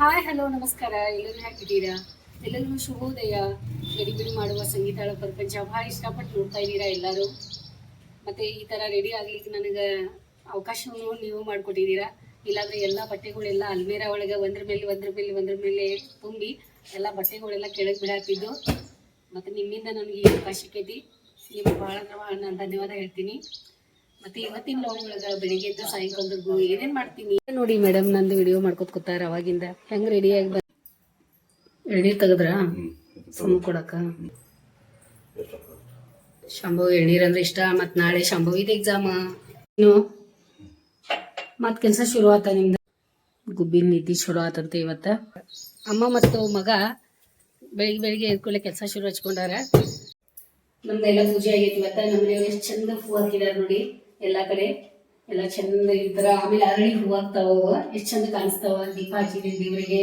Hi hello ನಮಸ್ಕಾರ. ಎಲ್ಲರೂ ಹಾಕಿದ್ದೀರಾ ಎಲ್ಲರಿಗೂ ಶುಭೋದಯ. ರೆಡಿ ಬಿಡಿ ಮಾಡುವ ಸಂಗೀತಾಳ ಪ್ರಪಂಚ. ಭಾಳ ಇಷ್ಟಪಟ್ಟು ನೋಡ್ತಾ ಇದ್ದೀರಾ ಎಲ್ಲರೂ? ಮತ್ತೆ ಈ ಥರ ರೆಡಿ ಆಗ್ಲಿಕ್ಕೆ ನನಗೆ ಅವಕಾಶವನ್ನು ನೀವು ಮಾಡಿಕೊಟ್ಟಿದ್ದೀರಾ? ಇಲ್ಲಾಂದ್ರೆ ಎಲ್ಲ ಬಟ್ಟೆಗಳೆಲ್ಲ ಅಲ್ಮೇರ ಒಳಗೆ ಒಂದ್ರ ಮೇಲೆ ಒಂದ್ರ ಮೇಲೆ ಒಂದ್ರ ಮೇಲೆ ತುಂಬಿ ಎಲ್ಲ ಬಟ್ಟೆಗಳೆಲ್ಲ ಕೆಳಗೆ ಬಿಡಾಕಿದ್ದು ಮತ್ತು ನಿಮ್ಮಿಂದ ನನಗೆ ಈ ಅವಕಾಶ ಸಿಕ್ಕೈತಿ ನಿಮ್ಗೆ ಭಾಳ ಅಂದ್ರೆ ಭಾಳ ನಾನು ಧನ್ಯವಾದ ಹೇಳ್ತೀನಿ. ಮತ್ತೆ ಇವತ್ತಿನ ಒಳಗ ಎದ್ದು ಸಾಯಂಕಾಲದವರೆಗೂ ಮಾಡ್ತೀನಿ? ನೋಡಿ ಮೇಡಮ್ ನಂದು ವಿಡಿಯೋ ಮಾಡ್ಕೊತ ಕೂತಾರ ಅವಾಗಿಂದ. ಹೆಂಗ್ ರೆಡಿ ಆಗಿ ಎಳ್ನೀರ್ ತೆಗದ್ರ? ಸುಮ್ ಕೊಡಕ ಶಂಭವ್ ಎಳ್ನೀರ್ ಅಂದ್ರೆ ಇಷ್ಟ ಮತ್ ನಾಳೆ ಶಂಭವಿದ ಎಕ್ಸಾಮ್ ಇನ್ನು ಮತ್ ಕೆಲ್ಸ ಶುರು ಆತ ನಿಮ್ದ. ಗುಬ್ಬಿನ ನಿದ್ದಿ ಶುರು ಆತಂತ ಇವತ್ತ. ಅಮ್ಮ ಮತ್ತು ಮಗ ಬೆಳಿಗ್ಗೆ ಬೆಳಿಗ್ಗೆ ಎದ್ಕೊಳ್ಳೆ ಕೆಲಸ ಶುರು ಹಚ್ಕೊಂಡಾರ. ನಮ್ದೆಲ್ಲ ಪೂಜೆ ಆಗೈತಿ ಇವತ್ತ. ನಮ್ಮ ಎಷ್ಟ್ ಎಷ್ಟು ಚಂದ ಹೂ ಹಾಕಿದಾರ ನೋಡಿ. ಎಲ್ಲಾ ಕಡೆ ಎಲ್ಲ ಚಂದ ಇದ್ರ, ಆಮೇಲೆ ಅರಳಿ ಹೂವಾಗ್ತಾವ. ಎಷ್ಟ್ ಚಂದ ಕಾಣಿಸ್ತಾವ ದೀಪ ಹಚ್ಚಿದ್ರಿ ದೇವರಿಗೆ.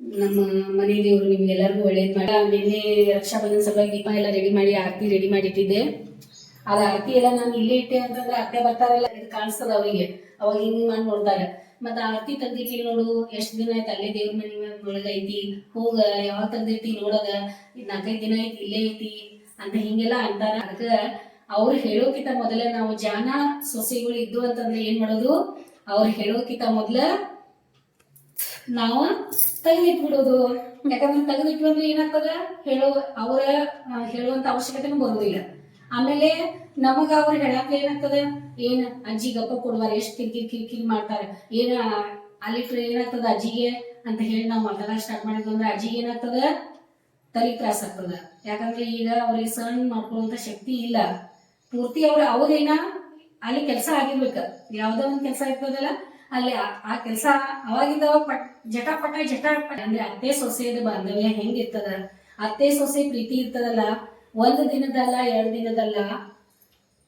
ನಮ್ಮ ಮನೆ ದೇವ್ರು ನಿಮ್ಗೆಲ್ಲರಿಗೂ ಒಳ್ಳೇದ್ ಮಾಡ. ನಿನ್ನೆ ರಕ್ಷಾಬಂಧನ ಸಲುವಾಗಿ ದೀಪ ಎಲ್ಲ ರೆಡಿ ಮಾಡಿ, ಆರತಿ ರೆಡಿ ಮಾಡಿ ಇಟ್ಟಿದ್ದೆ ಅದ ಆರತಿ ಎಲ್ಲ ನಾನು ಇಲ್ಲೇ ಇಟ್ಟೆ ಅಂತಂದ್ರೆ ಅತ್ತೆ ಬರ್ತಾರಲ್ಲ, ಇದು ಕಾಣಿಸ್ತದ ಅವರಿಗೆ. ಅವಾಗ ಹಿಂಗ್ ಮಾಡಿ ನೋಡ್ತಾರೆ ಮತ್ತ ಆರತಿ ತಂದಿಟ್ಟಿ ನೋಡು, ಎಷ್ಟ್ ದಿನ ಆಯ್ತು ಅಲ್ಲೇ ದೇವ್ರ ಮನೆ ಒಳಗೈತಿ ಹೋಗ, ಯಾವಾಗ ತಂದಿರ್ತಿ ನೋಡದ. ಇದ್ ನಾಲ್ಕೈದು ದಿನ ಐತಿ ಇಲ್ಲೇ ಐತಿ ಅಂತ ಹಿಂಗೆಲ್ಲ ಅಂತಾರ. ಅದಕ್ಕ ಅವ್ರು ಹೇಳೋಕಿಂತ ಮೊದಲೇ ನಾವು ಜಾನ ಸೊಸೆಗಳು ಇದ್ದು ಅಂತಂದ್ರೆ ಏನ್ ಮಾಡೋದು? ಅವ್ರು ಹೇಳೋಕಿಂತ ಮೊದ್ಲ ನಾವು ತೆಗೆದಿಟ್ಬಿಡೋದು. ಯಾಕಂದ್ರೆ ತೆಗೆದಿಟ್ವಿ ಅಂದ್ರೆ ಏನಾಗ್ತದ? ಹೇಳೋ ಅವರ ಹೇಳುವಂತ ಅವಶ್ಯಕತೆನೂ ಬರುವುದಿಲ್ಲ ಆಮೇಲೆ ನಮಗ ಅವ್ರು ಹೇಳಾಕ ಏನಾಗ್ತದ? ಏನ್ ಅಜ್ಜಿ ಗಪ್ಪ ಕೊಡುವಾರ, ಎಷ್ಟ್ ಕಿರಿಕಿರಿ ಕಿರಿಕಿರಿ ಮಾಡ್ತಾರ. ಏನ ಅಲ್ಲಿಟ್ರೆ ಏನಾಗ್ತದ ಅಜ್ಜಿಗೆ ಅಂತ ಹೇಳಿ ನಾವು ಮಾತಾಡ ಸ್ಟಾರ್ಟ್ ಮಾಡಿದ್ವಿ ಅಂದ್ರೆ ಅಜ್ಜಿಗೆ ಏನಾಗ್ತದ? ತಲೆ ತ್ರಾಸ ಆಗ್ತದ. ಯಾಕಂದ್ರೆ ಈಗ ಅವ್ರಿಗೆ ಸಣ್ಣ ಮಾಡ್ಕೊಳ್ಳುವಂತ ಶಕ್ತಿ ಇಲ್ಲ. ಪೂರ್ತಿ ಅವ್ರ ಅವ್ರೇನ ಅಲ್ಲಿ ಕೆಲಸ ಆಗಿರ್ಬೇಕ. ಯಾವ್ದೋ ಒಂದ್ ಕೆಲಸ ಇರ್ತದಲ್ಲ ಅಲ್ಲಿ ಆ- ಕೆಲಸ ಅವಾಗಿಂದ ಅವಾಗ ಪಟ್, ಜಟಾಪಟ ಜಟಾಪಟ. ಅಂದ್ರೆ ಅತ್ತೆ ಸೊಸೆಯದ ಬಾಂಧವ್ಯ ಹೆಂಗಿರ್ತದ ಅತ್ತೆ ಸೊಸೆ ಪ್ರೀತಿ ಇರ್ತದಲ್ಲ? ಒಂದು ದಿನದಲ್ಲ, ಎರಡು ದಿನದಲ್ಲ?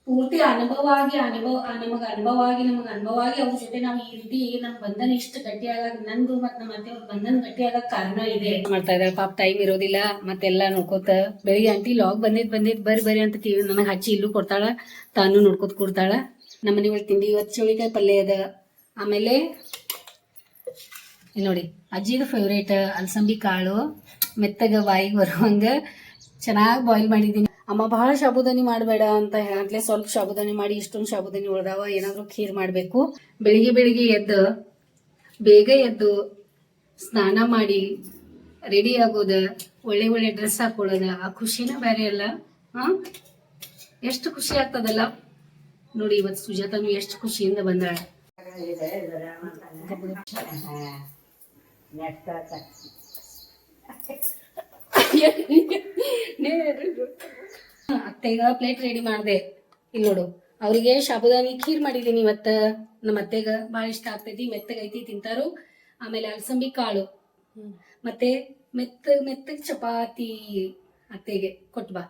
ಪೂರ್ತಿ ಅನುಭವ ಆಗಿ ಅನುಭವ ನಮಗ ಅನುಭವ ಆಗಿ ನಮಗ ಅನುಭವ ಆಗಿ ಅವ್ರ ಜೊತೆ ನಾವು ಈ ರೀತಿ ನಮ್ ಬಂಧನ ಇಷ್ಟು ಗಟ್ಟಿ ಆಗಾಕ, ನಂದು ಮತ್ ನಮ್ಮ ಅತ್ತೆ ಅವ್ರ ಬಂಧನ ಗಟ್ಟಿ ಆಗಕ್ ಕಾರಣ ಇದೆ. ಮಾಡ್ತಾ ಇದಾರೆ? ಪಾಪ ಟೈಮ್ ಇರೋದಿಲ್ಲ, ಮತ್ತೆಲ್ಲ ನೋಡ್ಕೋತ ಬೆಳಿಗ್ಗೆ ಆಂಟಿ ಲಾಗ್ ಬಂದಿದ್ ಬಂದಿದ್, ಬರ್ರಿ ಬರ್ರಿ ಅಂತ ಟಿವಿ ನನಗ್ ಹಚ್ಚಿ ಇಲ್ಲೂ ಕೊಡ್ತಾಳ, ತಾನು ನೋಡ್ಕೋತ ಕೊಡ್ತಾಳ. ನಮ್ಮ ಒಳಗ್ ತಿಂಡಿ ಇವತ್ತು ಚೌಳಿಕಾಯಿ ಪಲ್ಯ ಅದ. ಆಮೇಲೆ ಇಲ್ಲಿ ನೋಡಿ ಅಜ್ಜಿದು ಫೇವ್ರೇಟ್ ಅಲಸಂಬಿ ಕಾಳು, ಮೆತ್ತಗ ಬಾಯಿಗೆ ಬರುವಂಗ ಚೆನ್ನಾಗಿ ಬಾಯ್ಲ್ ಮಾಡಿದ್ದೀನಿ. ಅಮ್ಮ ಬಹಳ ಸಾಬುದಾನಿ ಮಾಡಬೇಡ ಅಂತ ಹೇಳಾಗ್ಲೇ ಸ್ವಲ್ಪ ಸಾಬುದಾನಿ ಮಾಡಿ, ಇಷ್ಟೊಂದು ಸಾಬುದಾನಿ ಉಳ್ದಾವ, ಏನಾದ್ರೂ ಖೀರ್ ಮಾಡಬೇಕು. ಬೆಳಿಗ್ಗೆ ಬೆಳಿಗ್ಗೆ ಎದ್ದು, ಬೇಗ ಎದ್ದು ಸ್ನಾನ ಮಾಡಿ ರೆಡಿ ಆಗೋದ, ಒಳ್ಳೆ ಒಳ್ಳೆ ಡ್ರೆಸ್ ಹಾಕೊಳ್ಳೋದ, ಆ ಖುಷಿನ ಬೇರೆ ಅಲ್ಲ. ಹಾ? ಎಷ್ಟು ಖುಷಿ ಆಗ್ತದಲ್ಲ? ನೋಡಿ ಇವತ್ತು ಸುಜಾತನು ಎಷ್ಟು ಖುಷಿಯಿಂದ ಬಂದಾಳ. ಅತ್ತೆಗ ಪ್ಲೇಟ್ ರೆಡಿ ಮಾಡಿದೆ. ಇಲ್ಲಿ ನೋಡು, ಅವರಿಗೆ ಶಾಬುದಾನಿ ಖೀರ್ ಮಾಡಿದೀನಿ ಇವತ್ತ. ನಮ್ಮ ಅತ್ತೆಗ ಭಾಳ ಇಷ್ಟ ಆಗ್ತೈತಿ, ಮೆತ್ತಗೈತಿ ತಿಂತಾರು. ಆಮೇಲೆ ಅಲಸಂಬಿ ಕಾಳು. ಮತ್ತೆ ಮೆತ್ತ ಮೆತ್ತಗೆ ಚಪಾತಿ ಅತ್ತೆಗೆ ಕೊಟ್ಟು ಬಾ.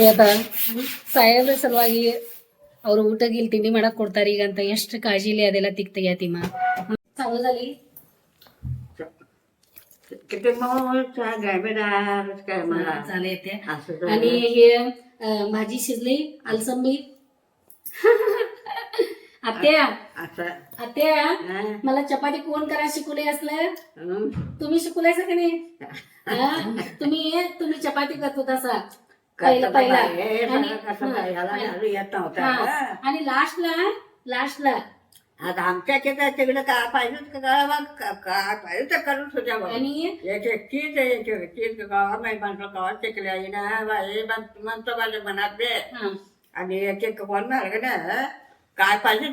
ಇವತ್ತ ಸಾಯಬ್ರ ಸಲುವಾಗಿ ಅವ್ರು ಊಟಗಿಲ್ ತಿಂಡಿ ಮಾಡಕ್ ಕೊಡ್ತಾರ ಈಗ ಅಂತ ಎಷ್ಟು ಕಾಳಜಿಲಿ ಅದೆಲ್ಲ ತಿಕ್ ತೆಗಿಯತಿಮ್ಮ किती मोठा गॅबेदार काय मला चाले येते. असं आणि हे अं, भाजी शिजली अलसंबी आत्या. असं आत्या हं, मला चपाती कोण करा शिकवले असलं? हं. तुम्ही शिकवलायचं का नाही? हं? तुम्ही तुम्ही चपाती करत होता असा कसं पहिला हे आणि सगळं कसं काय, ह्याला हं, घालू येत नव्हतं. हा. हं. आणि लास्टला लास्टला आता आमच्या तिकडे तिकडे काय पाहिजे का काय पाहिजे ते करून तुझ्या आणि? याचे आहे याचे चीज गावा नाही म्हणतो गावात आई ना बाई म्हण- म्हणतो माझ्या मनात बे. आणि एक एक कोण मार्ग ना काय पाहिजे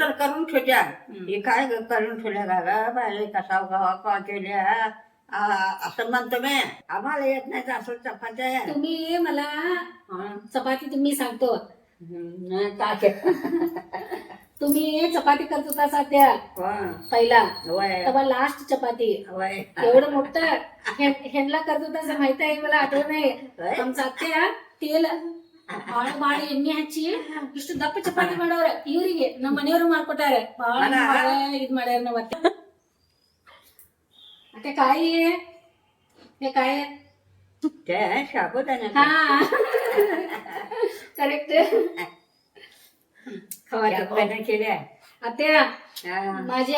तर करून ठेवत्या हे काय करून ठेवल्या का ग बाई कसा गावा का केल्या? असं म्हणतो मी. आम्हाला येत नाही तर असं चपात्या? तुम्ही मला. चपाती तुम्ही सांगतो. तुम्ही चपाती करत होता सध्या हं. पहिला वय तेव्हा लास्ट चपाती वय एवढं मोठं हे- ह्यांना करत होता असं माहित आहे मला आठवण नाही होय? ಆಮೇಲೆ ಅತ್ತೆಯ ತೇಲ ಬಾಳ ಬಾಳ ಎಣ್ಣೆ ಹಚ್ಚಿ ಇಷ್ಟು ದಪ್ಪ ಚಪಾತಿ ಮಾಡವ್ರ ಇವ್ರಿಗೆ ನಮ್ಮ ಮನೆಯವರು ಮಾಡ್ಕೊಟ್ಟಾರ ಬಾಳ ಅಲ್ಲ. ಬಾಳ ಇದ್ ಮಾಡ್ಯಾರ ನಮ್ಮ ಅತ್ತೆ ಅತ್ತೆ ಕಾಯಿ ಏ ಕಾಯಿ ते साबुदाणा ಹಾ ಕರೆಕ್ಟ್ खवा केल्या. आत्या माझी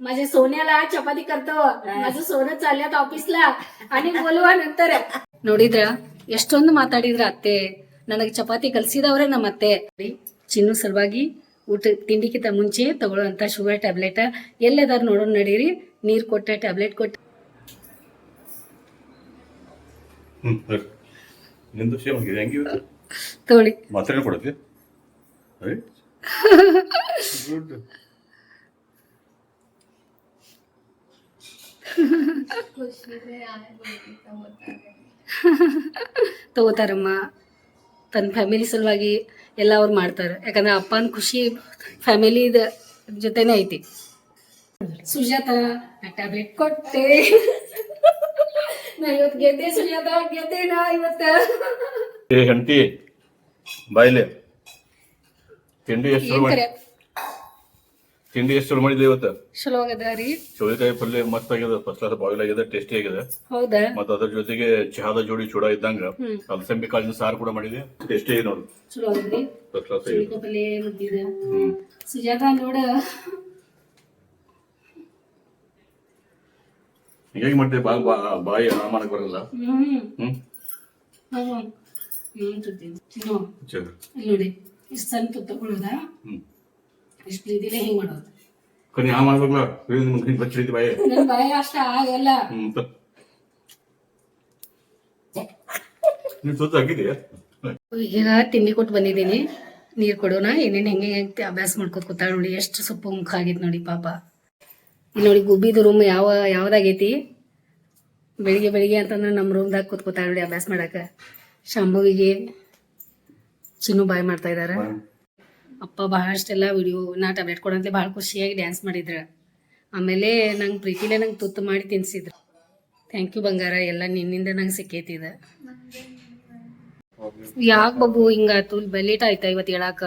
माझ्या सोन्याला चपाती करतो. माझं सोनं चालल्यात ऑफिसला. आणि बोलवा नंतर. ನೋಡಿದ್ರ ಎಷ್ಟೊಂದು ಮಾತಾಡಿದ್ರ ಅತ್ತೆ ನನಗೆ ಚಪಾತಿ ಕಲ್ಸಿದವ್ರೆ ನಮ್ಮ ಅತ್ತೆ. ಚಿನ್ನು ಸಲುವಾಗಿ ಊಟ ತಿಂಡಿಕ್ಕಿಂತ ಮುಂಚೆ ತಗೊಳ್ಳೋಂಥ ಶುಗರ್ ಟ್ಯಾಬ್ಲೆಟ್. ಎಲ್ಲೆದಾರು ನೋಡೋಣ ನಡೀರಿ. ನೀರು ಕೊಟ್ಟೆ ಟ್ಯಾಬ್ಲೆಟ್ ಕೊಟ್ಟೆ. ತಗೊಳ್ಳಿ. ಮಾತ್ರ ಕೊಡ್ತೀವಿ ಗುಡ್ ತಗೋತಾರಮ್ಮ. ತನ್ನ ಫ್ಯಾಮಿಲಿ ಸಲುವಾಗಿ ಎಲ್ಲ ಅವ್ರು ಮಾಡ್ತಾರೆ. ಯಾಕಂದ್ರೆ ಅಪ್ಪನ ಖುಷಿ ಫ್ಯಾಮಿಲಿದ ಜೊತೆನೇ ಐತಿ. ಸುಜಾತ ಟ್ಯಾಬ್ಲೆಟ್ ಕೊಟ್ಟೆ. ನಾ ಇವತ್ತು ಗೆದ್ದೆ ಸುಜಾತ ಗೆದ್ದೆ ನಾ ಇವತ್ತ? ಏ ಹೆಂಡತಿ ಬಾಯ್ಲೆ. ತಿಂಡಿ ಎಷ್ಟು ಶುರು ಮಾಡಿ ತಿಂಡಿ ಎಷ್ಟು ಇವತ್ತು? ಚಲೋ ಆಗದ ರೀ. ಚೌಳಿಕಾಯಿ ಪಲ್ಯ ಮಸ್ತ್ ಆಗ್ಯದ ಫಸ್ಟ್ ಕ್ಲಾಸ್ ಬಾಯ್ಲ್ ಆಗಿದೆ ಟೇಸ್ಟಿ ಆಗಿದೆ. ಹೌದಾ? ಮತ್ತೆ ಅದ್ರ ಜೊತೆಗೆ ಚಹಾದ ಜೋಡಿ ಚೂಡ ಇದ್ದಂಗ. ಅಲ್ಸಂಬಿ ಕಾಳಿನ ಸಾರು ಕೂಡ ಮಾಡಿದೆ ಟೇಸ್ಟಿ ಆಗಿದೆ ನೋಡಿ. ಚಲೋ ಆಗದ್ರಿ ಫಸ್ಟ್ ಕ್ಲಾಸ್ ಆಗಿದೆ. ಮುದ್ದಿದ ಹ್ಮ್. ಸುಜಾತ ನೋಡ. ಹಿಂಗಾಗಿ ಮಾಡ್ತೀವಿ ಬಾ ಬಾ ಬಾಯಿ ಮಾಡಕ್ ಬರಲ್ಲ? ಹ್ಮ್. ಹ್ಮ್. ನೋಡಿ. ಇಷ್ಟು ತಗೊಳ್ಳೋದ ಇಷ್ಟು ಹಿಂಗ್ ಮಾಡೋದು? ಮಾಡ್ಬೇಕಲ್ಲ ಬಾಯಿ. ಅಷ್ಟ ಆಗಲ್ಲ. ಸುತ್ತ ಈಗ ತಿಂಡಿ ಕೊಟ್ಟು ಬಂದಿದ್ದೀನಿ. ನೀರ್ ಕೊಡೋಣ. ಏನೇನ್ ಹೆಂಗೆ ಹೆಂಗೆ ಅಭ್ಯಾಸ ಮಾಡ್ಕೊತ ಕೂತಾಳ ನೋಡಿ. ಎಷ್ಟು ಸೊಪ್ಪು ಮುಖ ಆಗೈತೆ ನೋಡಿ ಪಾಪ. ಇಲ್ಲಿ ನೋಡಿ ಗುಬ್ಬಿದ ರೂಮ್ ಯಾವ ಯಾವ್ದಾಗೈತಿ? ಬೆಳಿಗ್ಗೆ ಬೆಳಿಗ್ಗೆ ಅಂತಂದ್ರೆ ನಮ್ಮ ರೂಮ್ದಾಗ ಕೂತ್ಕೋತಾಳ ನೋಡಿ ಅಭ್ಯಾಸ ಮಾಡಾಕ ಶಾಂಭವಿಗೆ ಚಿನ್ನು ಬಾಯ್ ಮಾಡ್ತಾ ಇದಾರ. ಅಪ್ಪ ಬಹಳಷ್ಟೆಲ್ಲ ವಿಡಿಯೋ ನಾ ಟ್ಯಾಬ್ಲೆಟ್ ಕೊಡಂತಲೇ ಭಾಳ ಖುಷಿಯಾಗಿ ಡ್ಯಾನ್ಸ್ ಮಾಡಿದ್ರ. ಆಮೇಲೆ ನಂಗೆ ಪ್ರೀತಿಲೇ ನಂಗೆ ತುತ್ತು ಮಾಡಿ ತಿನ್ಸಿದ್ರು. ಥ್ಯಾಂಕ್ ಯು ಬಂಗಾರ ಎಲ್ಲ ನಿನ್ನಿಂದ ನಂಗೆ ಸಿಕ್ಕೈತಿದ ಯಾಕೆ ಬಾಬು ಹಿಂಗಾಯ್ತು ಲೇಟ್ ಆಯ್ತ ಇವತ್ತು ಹೇಳಾಕ?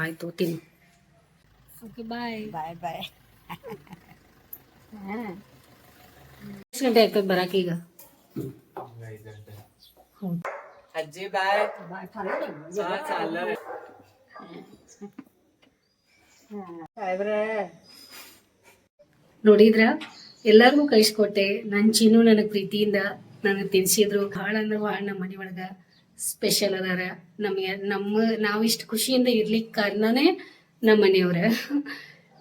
ಆಯ್ತು ತಿನ್ ಓಕೆ ಬಾಯ್ ಬಾಯ್ ಬಾಯ್ ಎಷ್ಟು ಗಂಟೆ ಆಗ್ತದೆ ಬರಾಕ ಈಗ? ಅಜ್ಜಿ ಬಾಯ್ चाललंय ಸಾಹೇಬ್ರೆ ನೋಡಿದ್ರ ಎಲ್ಲರಿಗೂ ಕಳಿಸ್ಕೊಟ್ಟೆ ನನ್ನ ಚಿನ್ನು ನನಗೆ ಪ್ರೀತಿಯಿಂದ ನನಗೆ ತಿನ್ಸಿದ್ರು ಭಾಳ ಅಂದ್ರೆ ಭಾಳ ನಮ್ಮ ಮನೆ ಒಳಗೆ ಸ್ಪೆಷಲ್ ಅದಾರ ನಮಗೆ ನಮ್ಮ ನಾವು ಇಷ್ಟು ಖುಷಿಯಿಂದ ಇರ್ಲಿಕ್ಕೆ ಕಾರಣನೇ ನಮ್ಮ ಮನೆಯವ್ರ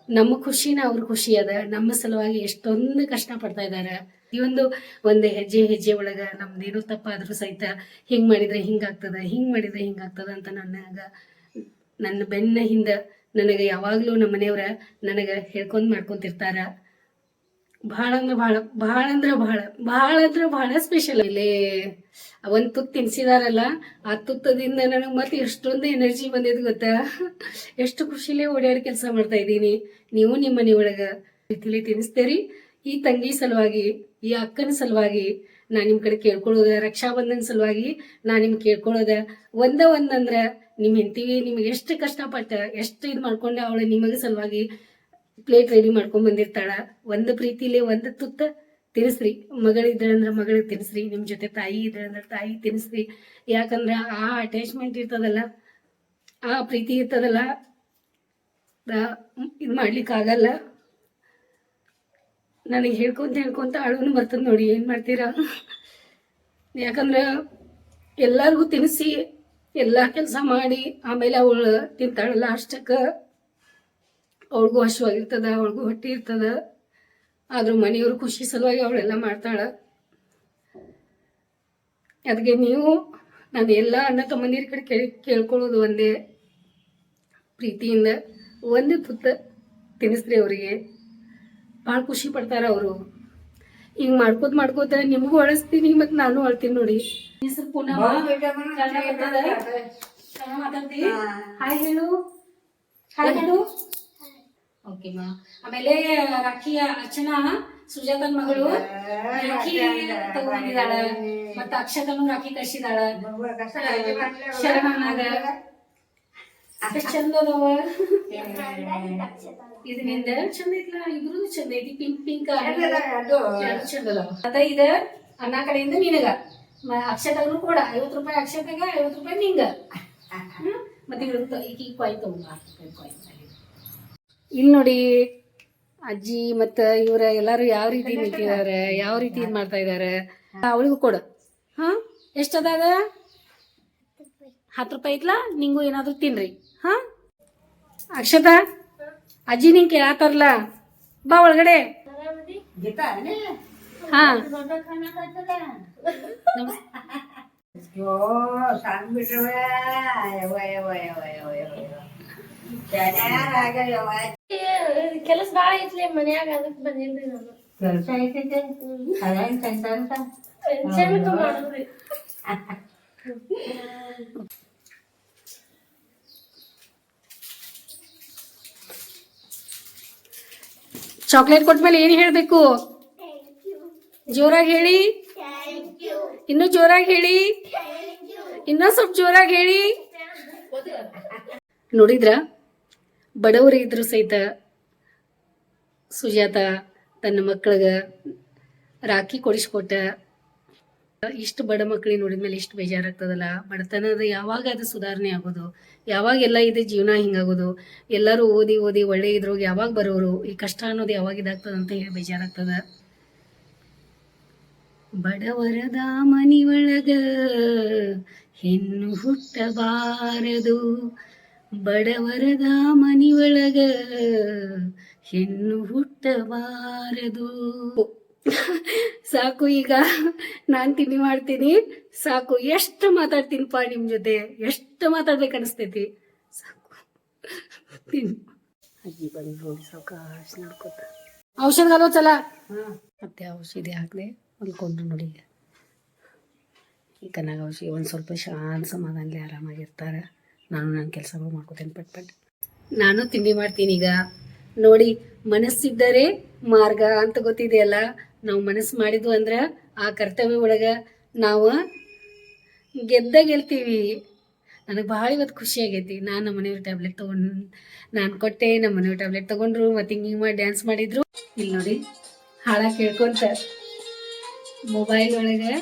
ನಮ್ಮ ಖುಷಿನ ಅವ್ರ ಖುಷಿ ಅದ ನಮ್ಮ ಸಲುವಾಗಿ ಎಷ್ಟೊಂದು ಕಷ್ಟ ಪಡ್ತಾ ಇದಾರ ಈ ಒಂದು ಒಂದು ಹೆಜ್ಜೆ ಹೆಜ್ಜೆ ಒಳಗ ನಮ್ದೇನೋ ತಪ್ಪಾದ್ರೂ ಸಹಿತ ಹಿಂಗ್ ಮಾಡಿದ್ರೆ ಹಿಂಗಾಗ್ತದ ಹಿಂಗ್ ಮಾಡಿದ್ರೆ ಹಿಂಗಾಗ್ತದ ಅಂತ ನನಗ ನನ್ನ ಬೆನ್ನ ಹಿಂದ ನನಗೆ ಯಾವಾಗ್ಲೂ ನಮ್ಮ ಮನೆಯವ್ರ ನನಗ ಹೇಳ್ಕೊಂಡ್ ಮಾಡ್ಕೊಂತಿರ್ತಾರ. ಭಾಳ ಅಂದ್ರ ಭಾಳ ಭಾಳ ಅಂದ್ರ ಭಾಳ ಭಾಳ ಅಂದ್ರ ಭಾಳ ಸ್ಪೆಷಲ್ ಇಲ್ಲಿ ಒಂದು ತುತ್ತು ತಿನ್ಸಿದಾರಲ್ಲ, ಆ ತುತ್ತದಿಂದ ನನಗೆ ಮತ್ತೆ ಎಷ್ಟೊಂದು ಎನರ್ಜಿ ಬಂದಿದ್ ಗೊತ್ತಾ? ಎಷ್ಟು ಖುಷಿಲೇ ಓಡಾಡಿ ಕೆಲಸ ಮಾಡ್ತಾ ಇದ್ದೀನಿ. ನೀವು ನಿಮ್ಮ ಮನೆಯೊಳಗೆ ತಿಳಿ ತಿನ್ನಿಸ್ತೀರಿ ಈ ತಂಗಿ ಸಲುವಾಗಿ, ಈ ಅಕ್ಕನ ಸಲುವಾಗಿ ನಾ ನಿಮ್ಮ ಕಡೆ ಕೇಳ್ಕೊಳ್ಳೋದ, ರಕ್ಷಾಬಂಧನ ಸಲುವಾಗಿ ನಾ ನಿಮ್ಗೆ ಕೇಳ್ಕೊಳ್ಳೋದ. ಒಂದ ಒಂದಂದ್ರ ನಿಮ್ಮ ಹೆಂಡತಿಗೆ ನಿಮ್ಗೆ ಎಷ್ಟು ಕಷ್ಟಪಟ್ಟ, ಎಷ್ಟು ಇದು ಮಾಡ್ಕೊಂಡೆ ಅವಳು ನಿಮಗೆ ಸಲುವಾಗಿ ಪ್ಲೇಟ್ ರೆಡಿ ಮಾಡ್ಕೊಂಡ್ ಬಂದಿರ್ತಾಳ. ಒಂದು ಪ್ರೀತಿಲಿ ಒಂದು ತುತ್ತ ತಿನ್ಸ್ರಿ. ಮಗಳಿದ್ರಂದ್ರ ಮಗಳಿಗೆ ತಿನ್ಸ್ರಿ, ನಿಮ್ ಜೊತೆ ತಾಯಿ ಇದ್ರಂದ್ರ ತಾಯಿ ತಿನ್ಸ್ರಿ. ಯಾಕಂದ್ರ ಆ ಅಟ್ಯಾಚ್ಮೆಂಟ್ ಇರ್ತದಲ್ಲ, ಆ ಪ್ರೀತಿ ಇರ್ತದಲ್ಲ ಇದು ಮಾಡ್ಲಿಕ್ಕೆ ಆಗಲ್ಲ ನನಗೆ ಹೇಳ್ಕೊಂತ ಹೇಳ್ಕೊಂತ ಅಳುನು ಬರ್ತದ ನೋಡಿ, ಏನ್ ಮಾಡ್ತೀರಾ? ಯಾಕಂದ್ರೆ ಎಲ್ಲರಿಗೂ ತಿನ್ನಿಸಿ ಎಲ್ಲಾ ಕೆಲಸ ಮಾಡಿ, ಆಮೇಲೆ ಅವಳು ತಿಂತಾಳಲ್ಲ ಅಷ್ಟಕ್ಕ ಅವಳಿಗೂ ಹಸುವಾಗಿರ್ತದ ಅವಳಿಗೂ ಹೊಟ್ಟೆ ಇರ್ತದ. ಆದ್ರೂ ಮನೆಯವರು ಖುಷಿ ಸಲುವಾಗಿ ಅವಳೆಲ್ಲ ಮಾಡ್ತಾಳ. ಅದಕ್ಕೆ ನೀವು, ನಾನು ಎಲ್ಲ ಅಣ್ಣ ತಮ್ಮಂದಿರ ಕಡೆ ಕೇಳಿ, ಕೇಳ್ಕೊಳ್ಳೋದು ಒಂದೇ ಪ್ರೀತಿಯಿಂದ, ಒಂದೇ ತುತ್ತ ತಿನ್ನಿಸ್ರಿ ಅವರಿಗೆ. ಭಾಳ ಖುಷಿ ಪಡ್ತಾರ ಅವರು. ಹಿಂಗೆ ಮಾಡ್ಕೋತ ಮಾಡ್ಕೋತ ನಿಮಗೂ ಅಳಿಸ್ತೀನಿ ಮತ್ತೆ ನಾನು ಅಳ್ತೀನಿ ನೋಡಿ. ಹೆಸರು ಪುನಃ ಹಾಯ್ ಹೇಳು. ಹಾಯ್ ಹೇಳು. ಓಕೆ ಮಾ. ಆಮೇಲೆ ರಾಖಿ ಅರ್ಚನಾ ಸುಜಾತನ್ ಮಗಳು. ರಾಖಿ ತಗೊಂಡಿದ್ದಾಳ. ಮತ್ತ ಅಕ್ಷತನು ರಾಖಿ ಕಳ್ಸಿದಾಳ ಶರಣನಾಗ ಎಷ್ಟ್ ಚಂದ ಅದಾವ ಇದು ನಿಂದ ಚಂದ ಐತ್ಲಾ? ಇಬ್ರು ಚಂದ ಐತಿ. ಪಿಂಕ್ ಪಿಂಕ್ ಅದು ಚಂದ ಅದಾವ ಮತ್ತ ಇದ ಅಣ್ಣ ಕಡೆಯಿಂದ ನಿನಗ. ಅಕ್ಷತನು ಕೂಡ ಐವತ್ತು ರೂಪಾಯಿ ಅಕ್ಷತೆಗ ಐವತ್ತು ರೂಪಾಯಿ ನಿಂಗ? ಮತ್ತೆ ಇವ್ರು ಈಗ ಕಾಯಿನ್ ತಗೊಂಬ ಕಾಯಿನ್ ಇಲ್ಲಿ ನೋಡಿ ಅಜ್ಜಿ ಮತ್ತ ಇವರ ಎಲ್ಲರೂ ಯಾವ ರೀತಿ ನಿಂತಿದ್ದಾರೆ ಯಾವ ರೀತಿ ಇದು ಮಾಡ್ತಾ ಇದ್ದಾರೆ ಅವಳಿಗೂ ಕೊಡು. ಹ? ಎಷ್ಟದ ಅದ? ಹತ್ತು ರೂಪಾಯಿ ಐತ್ಲಾ? ನಿಂಗೂ ಏನಾದರೂ ತಿನ್ರಿ. ಹಾಂ ಅಕ್ಷತಾ ಅಜ್ಜಿ ನಿಂಗೆ ಕೇಳತ್ತಾರಲ್ಲ ಬಾ ಒಳಗಡೆ ಗೀತಾ ಹಾಂ ಅಯ್ಯೋ ಸಾಕ್ಬಿಟ್ರವ ಯವ್ವ ಯವ್ವ ಯವ್ವ ಯವ್ವ ಯವ್ವ ಜನ್ಯಾರಾಗ್ಯಾವ ಕೆಲಸ ಭಾಳ ಐತ್ಲಿ ಮನ್ಯಾಗ ಅದಕ್ಕೆ ಬಂದಿಲ್ರಿ ನಾನು ಕೆಲಸ ಐತೈತೆ ಅದೇನ್ ಸಂತಾನ ಚೆನ್ನಕ ಮಾಡೋದ್ರಿ ಚಾಕ್ಲೇಟ್ ಕೊಟ್ಮೇಲೆ ಏನು ಹೇಳಬೇಕು? ಜೋರಾಗಿ ಹೇಳಿ. ಇನ್ನೂ ಜೋರಾಗಿ ಹೇಳಿ. ಇನ್ನೂ ಸ್ವಲ್ಪ ಜೋರಾಗಿ ಹೇಳಿ. ನೋಡಿದ್ರ? ಬಡವರು ಇದ್ರು ಸಹಿತ ಸುಜಾತ ತನ್ನ ಮಕ್ಕಳಿಗೆ ರಾಖಿ ಕೊಡಿಸ್ಕೊಟ್ಟ ಇಷ್ಟು ಬಡ ಮಕ್ಕಳಿಗೆ ನೋಡಿದ್ಮೇಲೆ ಇಷ್ಟು ಬೇಜಾರಾಗ್ತದಲ್ಲ? ಬಡತನದ ಯಾವಾಗ ಅದು ಸುಧಾರಣೆ ಆಗೋದು? ಯಾವಾಗ ಎಲ್ಲ ಇದೆ ಜೀವನ ಹಿಂಗಾಗೋದು? ಎಲ್ಲರೂ ಓದಿ ಓದಿ ಒಳ್ಳೆ ಇದ್ರೋಗಿ ಯಾವಾಗ ಬರೋರು? ಈ ಕಷ್ಟ ಅನ್ನೋದು ಯಾವಾಗ ಇದಾಗ್ತದ ಅಂತ ಹೇಳಿ ಬೇಜಾರಾಗ್ತದ? ಬಡವರದ ಒಳಗ ಹೆಣ್ಣು ಹುಟ್ಟಬಾರದು. ಬಡವರದ ಒಳಗ ಹೆಣ್ಣು ಹುಟ್ಟಬಾರದು. ಸಾಕು ಈಗ ನಾನು ತಿಂಡಿ ಮಾಡ್ತೀನಿ. ಸಾಕು ಎಷ್ಟು ಮಾತಾಡ್ತೀನಿಪ್ಪ ನಿಮ್ಮ ಜೊತೆ? ಎಷ್ಟು ಮಾತಾಡ್ಬೇಕು ಅನಿಸ್ತೈತಿ ಸಾಕು. ತಿನ್ ಅಜ್ಜಿ ಬಂದು ನೋಡಿ ಸಾವಕಾಶ ನೋಡ್ಕೊತ. ಔಷಧ ಅಲ್ವ ಚಲ ಮತ್ತೆ ಔಷಧಿ ಹಾಕದೆ ಮಲ್ಕೊಂಡ್ರು ನೋಡಿ. ಈಗ ಈ ಕನ್ನಾಗ ಔಷಧಿ ಒಂದು ಸ್ವಲ್ಪ ಶಾಂತ ಸಮಾಧಾನಲಿ ಆರಾಮಾಗಿರ್ತಾರೆ. ನಾನು ನನ್ನ ಕೆಲಸಗಳು ಮಾಡ್ಕೋತೇನೆ ಪಟ್ ಪಟ್. ನಾನು ತಿಂಡಿ ಮಾಡ್ತೀನಿ ಈಗ. ನೋಡಿ ಮನಸ್ಸಿದ್ದರೆ ಮಾರ್ಗ ಅಂತ ಗೊತ್ತಿದೆಯಲ್ಲ? ನಾವು ಮನಸ್ಸು ಮಾಡಿದ್ವು ಅಂದ್ರೆ ಆ ಕರ್ತವ್ಯ ಒಳಗೆ ನಾವು ಗೆದ್ದ ಗೆಲ್ತೀವಿ. ನನಗೆ ಭಾಳ ಇವತ್ತು ಖುಷಿ ಆಗೈತಿ. ನಾನು ನಮ್ಮ ಮನೆಯವ್ರ ಟ್ಯಾಬ್ಲೆಟ್ ತೊಗೊಂಡು ನಾನು ಕೊಟ್ಟೆ, ನಮ್ಮ ಮನೆಯವ್ರ ಟ್ಯಾಬ್ಲೆಟ್ ತೊಗೊಂಡ್ರು, ಮತ್ತು ಹಿಂಗೆ ಹಿಂಗೆ ಮಾಡಿ ಡ್ಯಾನ್ಸ್ ಮಾಡಿದ್ರು. ಇಲ್ಲಿ ನೋಡಿ, ಹಾಡ ಕೇಳ್ಕೊಂತ. ಮೊಬೈಲ್ ಒಳಗೆ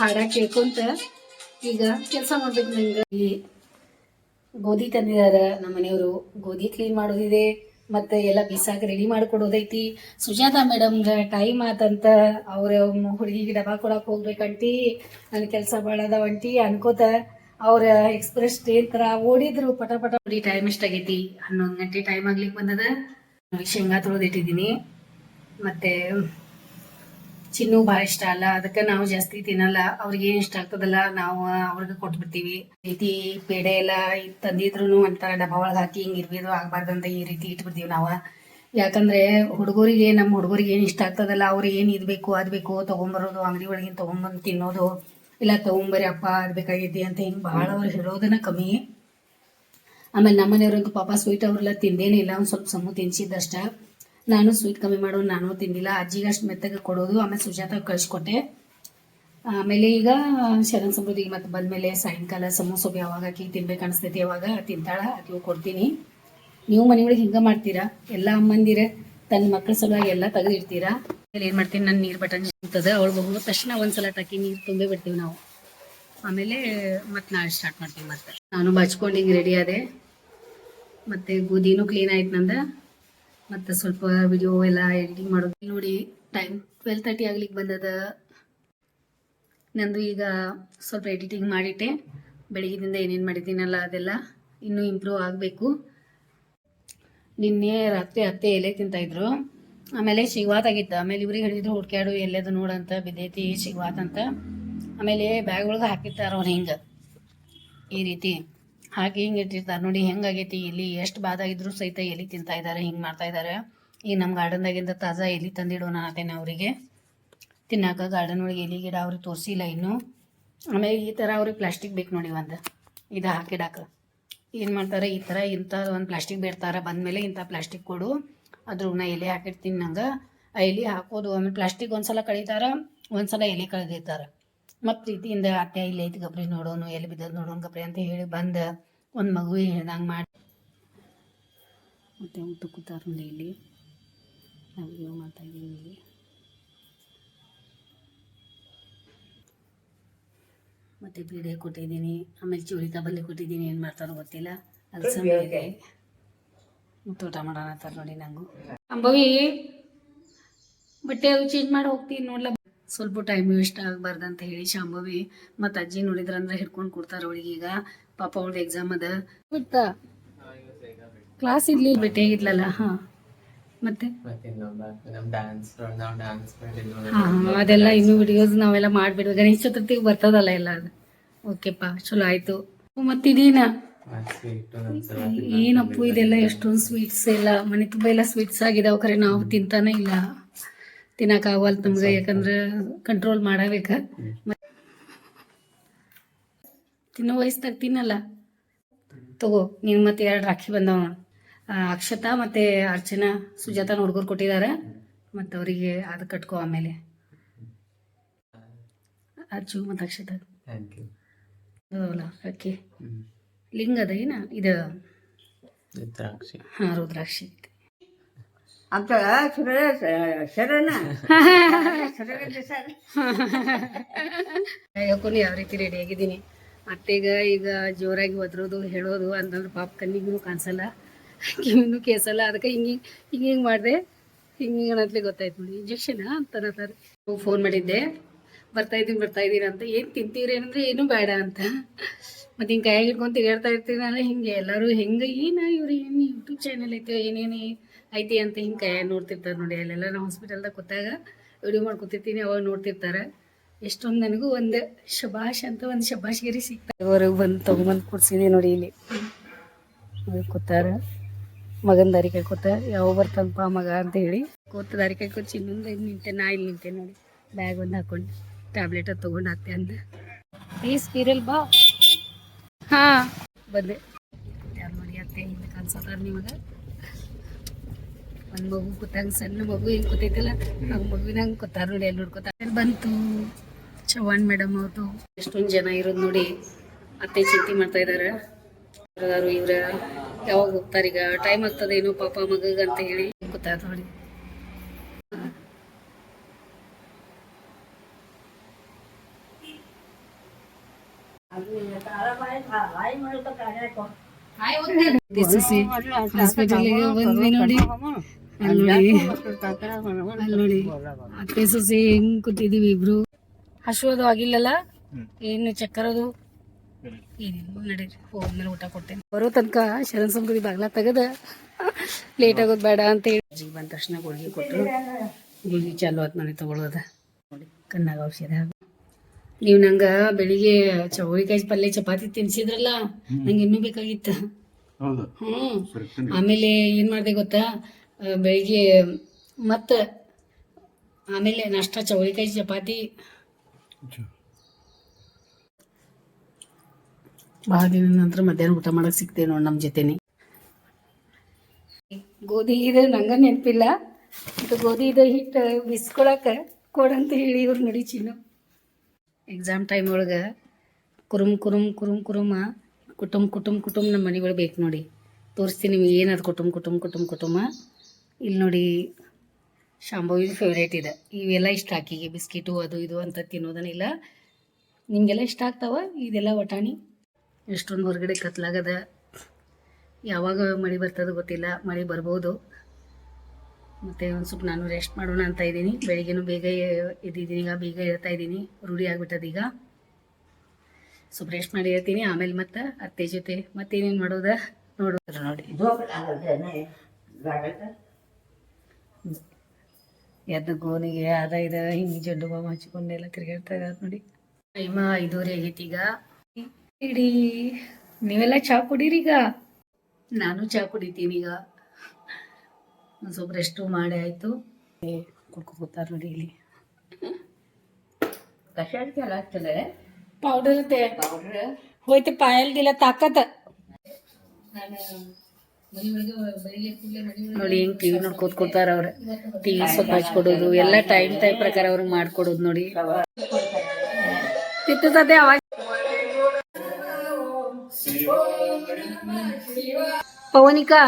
ಹಾಡ ಕೇಳ್ಕೊಂತ ಈಗ ಕೆಲಸ ಮಾಡ್ಬೇಕು ನಂಗೆ. ಗೋಧಿ ತಂದಿದಾರ ನಮ್ಮ ಮನೆಯವರು. ಗೋಧಿ ಕ್ಲೀನ್ ಮಾಡೋದಿದೆ. ಮತ್ತೆ ಎಲ್ಲ ಬಿಸಾಕ ರೆಡಿ ಮಾಡಿಕೊಡೋದೈತಿ. ಸುಜಾತ ಮೇಡಮ್ಗೆ ಟೈಮ್ ಆತಂತ ಅವ್ರ ಹುಡುಗಿಗೆ ಡಬ್ಬ ಕೊಡಕ್ಕೆ ಹೋಗ್ಬೇಕಂಟಿ ನನ್ನ ಕೆಲಸ ಭಾಳ ಒಂಟಿ ಅನ್ಕೋತ ಅವ್ರ ಎಕ್ಸ್ಪ್ರೆಸ್ ಟ್ರೈನ್ ಥರ ಓಡಿದ್ರು. ಪಟ ಪಟ ನೋಡಿ ಟೈಮ್ ಎಷ್ಟಾಗೈತಿ? ಹನ್ನೊಂದು ಗಂಟೆ ಟೈಮ್ ಆಗ್ಲಿಕ್ಕೆ ಬಂದದ. ಶೇಂಗಾ ತೊಳೆದಿಟ್ಟಿದ್ದೀನಿ. ಮತ್ತೆ ಚಿನ್ನು ಭಾಳ ಇಷ್ಟ ಅಲ್ಲ. ಅದಕ್ಕೆ ನಾವು ಜಾಸ್ತಿ ತಿನ್ನಲ್ಲ. ಅವ್ರಿಗೆ ಏನು ಇಷ್ಟ ಆಗ್ತದಲ್ಲ, ನಾವು ಅವ್ರಿಗೆ ಕೊಟ್ಬಿಡ್ತೀವಿ. ರೀತಿ ಪೇಡೆ ಎಲ್ಲ ತಂದಿದ್ರು ಒಂಥರ ಡಬ್ಬ ಒಳಗೆ ಹಾಕಿ ಹಿಂಗೆ ಇರ್ಬೋದು ಅಂತ ಈ ರೀತಿ ಇಟ್ಬಿಡ್ತೀವಿ ನಾವು. ಯಾಕಂದ್ರೆ ಹುಡುಗರಿಗೆ ನಮ್ಮ ಹುಡುಗರಿಗೆ ಏನು ಇಷ್ಟ ಆಗ್ತದಲ್ಲ ಅವ್ರಿಗೆ ಏನು ಇದು ಬೇಕು ಅದು ಬೇಕು ತೊಗೊಂಬರೋದು, ಅಂಗಡಿ ಒಳಗಿನ ತೊಗೊಂಬಂದು ತಿನ್ನೋದು, ಇಲ್ಲ ತೊಗೊಂಬರಿ ಅಪ್ಪ ಅದು ಬೇಕಾಗೈತಿ ಅಂತ ಹಿಂಗೆ ಭಾಳ ಅವ್ರು ಹೇಳೋದನ್ನ ಕಮ್ಮಿ. ಆಮೇಲೆ ನಮ್ಮ ಮನೆಯವ್ರಂತೂ ಪಾಪ ಸ್ವೀಟ್ ಅವರೆಲ್ಲ ತಿಂದೇನೇ ಇಲ್ಲ, ಒಂದು ಸ್ವಲ್ಪ ಸಮೂಹ ತಿನ್ಸಿದ್ದಷ್ಟ ನಾನು ಸ್ವೀಟ್ ಕಮ್ಮಿ ಮಾಡೋ ನಾನು ತಿಂದಿಲ್ಲ. ಅಜ್ಜಿಗೆ ಅಷ್ಟು ಮೆತ್ತಗೆ ಕೊಡೋದು, ಆಮೇಲೆ ಸುಜಾತ ಕಳಿಸ್ಕೊಟ್ಟೆ. ಆಮೇಲೆ ಈಗ ಶರಣ ಸಮೃದ್ಧಿಗೆ ಮತ್ತೆ ಬಂದಮೇಲೆ ಸಾಯಂಕಾಲ ಸಮೋಸೆ ಯಾವಾಗ ಆಕಿ ತಿನ್ಬೇಕು ಅನಿಸ್ತೈತಿ ಯಾವಾಗ ತಿಂತಾಳ, ಅದು ಕೊಡ್ತೀನಿ. ನೀವು ಮನೆಯೊಳಗೆ ಹಿಂಗೆ ಮಾಡ್ತೀರಾ? ಎಲ್ಲ ಅಮ್ಮಂದಿರ, ತನ್ನ ಮಕ್ಕಳ ಸಲುವಾಗಿ ಎಲ್ಲ ತೆಗೆದಿಡ್ತೀರಾ? ಆಮೇಲೆ ಏನು ಮಾಡ್ತೀನಿ ನನ್ನ ನೀರು ಬಟನ್ ಇರ್ತದೆ ಅವಳು ಹೋಗೋ ತಕ್ಷಣ ಒಂದ್ಸಲ ಟಕ್ಕಿ ನೀರು ತುಂಬಿ ಬಿಡ್ತೀವಿ ನಾವು. ಆಮೇಲೆ ಮತ್ತೆ ನಾಳೆ ಸ್ಟಾರ್ಟ್ ಮಾಡ್ತೀವಿ ಮತ್ತೆ. ನಾನು ಬಚ್ಕೊಂಡು ಹಿಂಗೆ ರೆಡಿ ಆದೆ. ಮತ್ತು ಗೋಧಿನೂ ಕ್ಲೀನ್ ಆಯ್ತು ನಂದ. ಮತ್ತು ಸ್ವಲ್ಪ ವಿಡಿಯೋ ಎಲ್ಲ ಎಡಿಟಿಂಗ್ ಮಾಡೋದು. ನೋಡಿ ಟೈಮ್ ಟ್ವೆಲ್ ತರ್ಟಿ ಆಗ್ಲಿಕ್ಕೆ ಬಂದದ. ನಂದು ಈಗ ಸ್ವಲ್ಪ ಎಡಿಟಿಂಗ್ ಮಾಡಿಟ್ಟೆ. ಬೆಳಗ್ಗೆದಿಂದ ಏನೇನು ಮಾಡಿದ್ದೀನಲ್ಲ ಅದೆಲ್ಲ ಇನ್ನೂ ಇಂಪ್ರೂವ್ ಆಗಬೇಕು. ನಿನ್ನೆ ರಾತ್ರಿ ಅತ್ತೆ ಎಲೆ ತಿಂತಾಯಿದ್ರು. ಆಮೇಲೆ ಶಿಗ್ವಾತ್ ಆಗಿತ್ತು ಆಮೇಲೆ ಇವ್ರಿಗೆ ಹೇಳಿದ್ರು, ಹುಡ್ಕ್ಯಾಡು, ಎಲ್ಲದು ನೋಡಂತ ಬಿದ್ದೈತಿ ಶಿಗ್ವಾತ್ ಅಂತ. ಆಮೇಲೆ ಬ್ಯಾಗ್ ಒಳಗೆ ಹಾಕಿರ್ತಾರ ಅವ್ರು ಹಿಂಗೆ. ಈ ರೀತಿ. ಹಾಕಿ ಹಿಂಗೆ ಇಟ್ಟಿರ್ತಾರೆ. ನೋಡಿ ಹೆಂಗಾಗೈತಿ ಎಲ್ಲಿ ಎಷ್ಟು ಬಾದ ಇದ್ರು ಸಹಿತ ಎಲಿ ತಿಂತಾ ಇದ್ದಾರೆ ಹಿಂಗೆ ಮಾಡ್ತಾ ಇದ್ದಾರೆ ಈಗ ನಮ್ಮ ಗಾರ್ಡನ್ದಾಗಿಂದ ತಾಜಾ ಎಲಿ ತಂದಿಡೋಣ ಅಂತೇನೆ ಅವರಿಗೆ. ತಿನ್ನಾಕ ಗಾರ್ಡನ್ ಒಳಗೆ ಎಲಿ ಗಿಡ ಅವ್ರಿಗೆ ತೋರಿಸಿಲ್ಲ ಇನ್ನೂ. ಆಮೇಲೆ ಈ ಥರ ಅವ್ರಿಗೆ ಪ್ಲಾಸ್ಟಿಕ್ ಬೇಕು ನೋಡಿ ಒಂದು. ಇದು ಹಾಕಿಡಾಕ. ಏನು ಮಾಡ್ತಾರೆ, ಈ ಥರ ಇಂಥ ಒಂದು ಪ್ಲಾಸ್ಟಿಕ್ ಬೇಡ್ತಾರೆ, ಬಂದಮೇಲೆ ಇಂಥ ಪ್ಲಾಸ್ಟಿಕ್ ಕೊಡು. ಅದ್ರ ನಾ ಎಲೆ ಹಾಕಿರ್ತೀನಿ ನಂಗೆ. ಆ ಎಲೆ ಹಾಕೋದು, ಆಮೇಲೆ ಪ್ಲಾಸ್ಟಿಕ್ ಒಂದ್ಸಲ ಕಳೀತಾರೆ, ಒಂದ್ಸಲ ಎಲೆ ಕಳೆದಿರ್ತಾರೆ. ಮತ್ತು ಪ್ರೀತಿಯಿಂದ ಅತ್ತೆ ಇಲ್ಲಿ ಐತಿ ಗಬ್ರಿ ನೋಡೋನು ಎಲ್ಲಿ ಬಿದ್ದದ ನೋಡೋನು ಗಬ್ರಿ ಅಂತ ಹೇಳಿ ಬಂದು. ಒಂದು ಮಗು ಹೇಳ್ದಂಗೆ ಮಾಡಿ. ಮತ್ತೆ ಊಟ ಕೂತಾರ ನೋಡಿ ಇಲ್ಲಿ. ನಾವು ಮತ್ತೆ ಮಾಡ್ತಾ ಇದ್ದೀವಿ ಇಲ್ಲಿ. ಮತ್ತು ಬೀಡೆ ಕೊಟ್ಟಿದ್ದೀನಿ ಆಮೇಲೆ ಚೂಳಿ ತಬಲ್ಲಿ ಕೊಟ್ಟಿದ್ದೀನಿ ಏನು ಮಾಡ್ತಾರೋ ಗೊತ್ತಿಲ್ಲ. ಅದು ಸಮಯ ಇದೆ ತೋಟ ಮಾಡೋಣ ಅಂತಾರ ನೋಡಿ ನಂಗು. ಅಂಬವಿ ಬಟ್ಟೆ ಅವು ಚೇಂಜ್ ಮಾಡಿ ಹೋಗ್ತೀನಿ ನೋಡ್ಲ. ಸ್ವಲ್ಪ ಟೈಮ್ ವೇಸ್ಟ್ ಆಗಬಾರ್ದು ಅಂತ ಹೇಳಿ ಶಾಂಭವಿ ಮತ್ತು ಅಜ್ಜಿ ನೋಡಿದ್ರಂದ್ರೆ ಹಿಡ್ಕೊಂಡು ಕೊಡ್ತಾರೆ ಅವಳಿಗೆ ಈಗ ಪಾಪ ಅವಳ್ದು ಎಕ್ಸಾಮ್ ಅದ. ಗೊತ್ತಾ? ಕ್ಲಾಸ್ ಇರ್ಲಲ್ಲ ಹಾ. ಮತ್ತೆ? ಹಾ ಹಾಂ ಅದೆಲ್ಲ ಇನ್ನು ವಿಡಿಯೋಸ್ ನಾವೆಲ್ಲ ಮಾಡಿಬಿಡ್ವಿ. ಗಣೇಶ ಚತುರ್ಥಿಗೆ ಬರ್ತದಲ್ಲ ಎಲ್ಲ ಅದು. ಓಕೆಪ್ಪ ಚಲೋ ಆಯ್ತು. ಮತ್ತಿದೀನ? ಏನಪ್ಪು ಇದೆಲ್ಲ ಎಷ್ಟೊಂದು ಸ್ವೀಟ್ಸ್ ಎಲ್ಲ. ಮನೆ ತುಂಬಾ ಎಲ್ಲ ಸ್ವೀಟ್ಸ್ ಆಗಿದಾವ ಕರೆ ನಾವು ತಿಂತಾನೆ ಇಲ್ಲ. ತಿನ್ನಕ್ಕಾಗವಲ್ತು ನಮ್ಗೆ ಯಾಕಂದ್ರ ಕಂಟ್ರೋಲ್ ಮಾಡಬೇಕ. ತಿನ್ನೋ ವಯಸ್ಸಿನಾಗ ತಿನ್ನಲ್ಲ. ತಗೋ ನೀನು ಮತ್ತೆ ಎರಡು ರಾಖಿ ಬಂದವ ಅಕ್ಷತಾ ಮತ್ತೆ ಅರ್ಚನಾ ಸುಜಾತ ಹುಡುಗರು ಕೊಟ್ಟಿದ್ದಾರೆ ಮತ್ತು ಅವರಿಗೆ ಅದು ಕಟ್ಕೋ ಆಮೇಲೆ. ಅರ್ಜು ಮತ್ತು ಅಕ್ಷತಾ. ಅದವಲ್ಲ ಲಿಂಗ ಅದ ಏನ? ಇದು ಹಾಂ ರುದ್ರಾಕ್ಷಿ. ಅಂತ ಶರಣ ಯಾವ ರೀತಿ ರೆಡಿ ಆಗಿದ್ದೀನಿ. ಅತ್ತೆಗ ಈಗ ಜೋರಾಗಿ ಒದ್ರೋದು, ಹೇಳೋದು ಅಂತಂದ್ರೆ ಪಾಪ ಕಣ್ಣಿಗೂ ಕಾಣಿಸಲ್ಲ. ಕಿವಿನೂ ಕೇಸಲ್ಲ ಅದಕ್ಕೆ ಹಿಂಗೆ ಹಿಂಗೆ ಹಿಂಗೆ ಮಾಡಿದೆ. ಹಿಂಗೆ ಹಿಂಗೆ ಅನ್ನೋದ್ಲೆ ಗೊತ್ತಾಯ್ತು ನೋಡಿ. ಇಂಜೆಕ್ಷನ್ ಅಂತಾರ ಫೋನ್ ಮಾಡಿದ್ದೆ. ಬರ್ತಾ ಇದ್ದೀನಿ ಬರ್ತಾ ಇದ್ದೀನಿ ಅಂತ. ಏನು ತಿಂತೀರಿ ಏನಂದ್ರೆ ಏನೂ ಬೇಡ ಅಂತ. ಮತ್ತು ಹಿಂಗೆ ಕೈಯಾಗಿ ಹಿಡ್ಕೊಂಡು ಇರ್ತೀನಿ ಇರ್ತೀನಲ್ಲ ಹಿಂಗೆ ಎಲ್ಲರೂ ಹೆಂಗೆ ಏನು ಇವ್ರು ಏನು ಯೂಟ್ಯೂಬ್ ಚಾನಲ್ ಐತೆ, ಏನೇನು ಐತಿ ಅಂತ ಹಿಂಗೆ ಕೈಯಾಗ ನೋಡ್ತಿರ್ತಾರೆ ನೋಡಿ. ಅಲ್ಲೆಲ್ಲ ನಾವು ಹಾಸ್ಪಿಟಲ್ದಾಗ ಕೂತಾಗ ವಿಡಿಯೋ ಮಾಡ್ಕೊತಿರ್ತೀನಿ, ಅವಾಗ ನೋಡ್ತಿರ್ತಾರೆ. ಎಷ್ಟೊಂದು ನನಗೂ ಒಂದು ಶಬಾಷ್ ಅಂತ ಒಂದು ಶಬಾಷ್ಗಿರಿ ಸಿಗ್ತಾರೆ ಹೊರಗೆ ಬಂದು ತೊಗೊಂಬಂದು ಕೊಡ್ಸಿದೆ ನೋಡಿ ಇಲ್ಲಿ. ಕೂತಾರ. ಮಗನ ದಾರಿ ಕೈ ಕೂತ, ಯಾವ ಬರ್ತಾನಪ್ಪ ಮಗ ಅಂತ ಹೇಳಿ. ಕೂತ ದಾರಿ ಕೈ ಕೂತ್ ಇನ್ನೊಂದು ನಿಂತೆ, ನಾ ಇಲ್ಲಿ ನಿಂತೆ ನೋಡಿ. ಬ್ಯಾಗ್ ಒಂದು ಹಾಕೊಂಡು, ಟ್ಯಾಬ್ಲೆಟ್ ತಗೊಂಡು ತೊಗೊಂಡು ಹಾಕ್ತೆ ಅಂದ. ಪ್ಲೀಸ್ ಬಾ. ಹಾ. ಬಂದೆ. ಯಾರು ನೋಡಿ ಅತ್ತೆ, ಹಿಂದೆ ಕಾಣಿಸತ್ತಾರ ನಿಮಗೆ? ಒಂದು ಮಗು ಕೂತಂಗ, ಸಣ್ಣ ಮಗು ಹಿಂಗೆ ಕೂತೈತಲ್ಲ ನಮ್ಮ ಮಗುವಿನ ಹಂಗೆ ಕೂತಾರ ನೋಡಿ ಎಲ್ಲಿ ನೋಡ್ಕೊತಾರ? ಬಂತು. ಚವ್ಹಾಣ್ ಮೇಡಮ್ ಅವ್ರದ್ದು ಎಷ್ಟೊಂದು ಜನ ಇರೋದು ನೋಡಿ ಅತ್ತೆ ಚಿಂತೆ ಮಾಡ್ತಾ ಇದ್ದಾರೆ ಯಾರು ಇವ್ರ ಯಾವಾಗ ಹೋಗ್ತಾರೆ ಈಗ? ಟೈಮ್ ಆಗ್ತದೇನೋ ಪಾಪ ಮಗಗ ಅಂತ ಹೇಳಿ. ಗೊತ್ತಾಯ್ತು ನೋಡಿ. ದಿಸುಸಿ ಹಾಸ್ಪಿಟಲ್ಗೆ ಬಂದ್ವಿ ನೋಡಿ. ಅಲ್ಲಿ ನೋಡಿ. ಅಲ್ಲಿ ನೋಡಿ. ಅತ್ತೆ ಸೊಸೆ ಹೆಂಗ್ ಕೂತಿದೀವಿ ಇಬ್ರು. ಹಸುವುದು ಆಗಿಲ್ಲಲ್ಲ ಏನು ಚಕ್ಕರದು? ಏನಿಲ್ಲ ನಡೀರಿ ಹೋದ್ಮೇಲೆ ಊಟ ಕೊಡ್ತೇನೆ. ಬರೋ ತನಕ ಶರಣ ಸಂಸ್ಕೃತಿ ಬಾಗ್ಲ ತೆಗದ. ಲೇಟ್ ಆಗೋದು ಬೇಡ ಅಂತ ಹೇಳಿ. ಅಜ್ಜಿಗೆ ಬಂದ ತಕ್ಷಣ ಗುಳಿಗೆ ಕೊಟ್ಟರು ಗುಳಿಗೆ ಚಾಲು ಆತ್ ಮನೆ ತಗೊಳ್ಳೋದ ನೋಡಿ ಕಣ್ಣಾಗ ಔಷಧ. ನೀವು ನಂಗೆ ಬೆಳಿಗ್ಗೆ ಚೌಳಿಕಾಯಿ ಪಲ್ಯ ಚಪಾತಿ ತಿನ್ಸಿದ್ರಲ್ಲ ನಂಗೆ ಇನ್ನೂ ಬೇಕಾಗಿತ್ತು? ಹ್ಮ್. ಆಮೇಲೆ ಏನ್ ಮಾಡಿದೆ ಗೊತ್ತಾ? ಬೆಳಿಗ್ಗೆ ಮತ್ತೆ ಆಮೇಲೆ ನಷ್ಟ ಚೌಳಿಕಾಯಿ ಚಪಾತಿ ಭಾಳ ದಿನದ ನಂತರ ಮಧ್ಯಾಹ್ನ ಊಟ ಮಾಡಕ್ಕೆ ಸಿಗ್ತೇವೆ ನೋಡಿ ನಮ್ಮ ಜೊತೆನೆ. ಗೋಧಿ ಇದು, ನಂಗ ನೆನಪಿಲ್ಲ. ಇದು ಗೋಧಿ ಇದು, ಹಿಟ್ಟು ಬಿಸ್ಕೊಳಕ ಕೊಡಂತ ಹೇಳಿ ಇವ್ರು ನೋಡಿ ಚಿನ್ನು ಎಕ್ಸಾಮ್ ಟೈಮ್ ಒಳಗೆ ಕುರುಮ್ ಕುರುಮ್ ಕುರುಮ್ ಕುರುಮ ಕುಟುಂಬ ಕುಟುಂಬ ಕುಟುಂಬ ನಮ್ಮ ಮನೆಗಳು ಬೇಕು ನೋಡಿ. ತೋರಿಸ್ತೀನಿ ನಿಮಗೆ ಏನದು ಕುಟುಂಬ ಕುಟುಂಬ ಕುಟುಂಬ ಕುಟುಂಬ ಇಲ್ಲಿ ನೋಡಿ ಶಾಂಭವಿ ಫೇವ್ರೇಟ್ ಇದೆ. ಇವೆಲ್ಲ ಇಷ್ಟ ಆಕಿಗೆ, ಬಿಸ್ಕಿಟು, ಅದು ಇದು ಅಂತ ತಿನ್ನೋದನ್ನಿಲ್ಲ ನಿಮಗೆಲ್ಲ ಇಷ್ಟ ಆಗ್ತಾವ ಇದೆಲ್ಲ ವಟಾಣಿ? ಎಷ್ಟೊಂದು ಹೊರಗಡೆ ಕತ್ಲಾಗದ. ಯಾವಾಗ ಮಳೆ ಬರ್ತದೆ ಗೊತ್ತಿಲ್ಲ, ಮಳೆ ಬರ್ಬೋದು. ಮತ್ತು ಒಂದು ಸ್ವಲ್ಪ ನಾನು ರೆಸ್ಟ್ ಮಾಡೋಣ ಅಂತ ಇದ್ದೀನಿ. ಬೆಳಿಗ್ಗೆನೂ ಬೇಗ ಇದ್ದಿದ್ದೀನಿ ಈಗ ಬೇಗ ಇರ್ತಾ ಇದ್ದೀನಿ. ರೂಢಿ ಆಗಿಬಿಟ್ಟದ ಈಗ. ಸ್ವಲ್ಪ ರೆಸ್ಟ್ ಮಾಡಿ ಇರ್ತೀನಿ ಆಮೇಲೆ ಮತ್ತೆ ಅತ್ತೆ ಜೊತೆ ಮತ್ತೇನೇನು ಮಾಡೋದ ನೋಡೋದ್ರ ನೋಡಿ ಎದ್ದು ಗೋನಿಗೆ ಅದ ಇದ ಹಿಂಗೆ ಜಡ್ಡು ಹಚ್ಕೊಂಡು ಹಚ್ಕೊಂಡೆಲ್ಲ ತಿರ್ಗಾಡ್ತಾ ಇದಾರ ನೋಡಿ. ಟೈಮ ಐದೂವರೆ ಆಗೈತಿ ಈಗ. ಇಡೀ ನೀವೆಲ್ಲ ಚಾ ಕುಡೀರಿ ಈಗ? ನಾನು ಚಾ ಕುಡಿತೀನಿ ಈಗ. ಒಂದು ಸ್ವಲ್ಪ ರೆಸ್ಟು ಮಾಡಿ ಆಯಿತು. ಕುಡ್ಕೊತಾರೆ ನೋಡಿ ಇಲ್ಲಿ. ಕಷಾಯಕ್ಕೆ ಎಲ್ಲ ಆಗ್ತದೆ ಪೌಡರ್ ಪೌಡರ್ ಹೋಯ್ತು ಪಾಯಲ್ದಿಲ್ಲ ತಾಕತ್ತ ನಾನು ನೋಡಿ ಹೆಂಗ್ ಟಿವಿ ನೋಡಿ ಕೂತ್ಕೊತಾರ ಅವ್ರ. ಟಿವಿ ಸ್ವಲ್ಪ ಹಚ್ಕೊಡೋದು, ಎಲ್ಲಾ ಟೈಮ್ ಟೈಮ್ ಪ್ರಕಾರ ಅವ್ರಿಗೆ ಮಾಡ್ಕೊಡೋದು ನೋಡಿ. ತಿತ್ತದೇ ಅವಾಗ. ಪವನಿಕಾ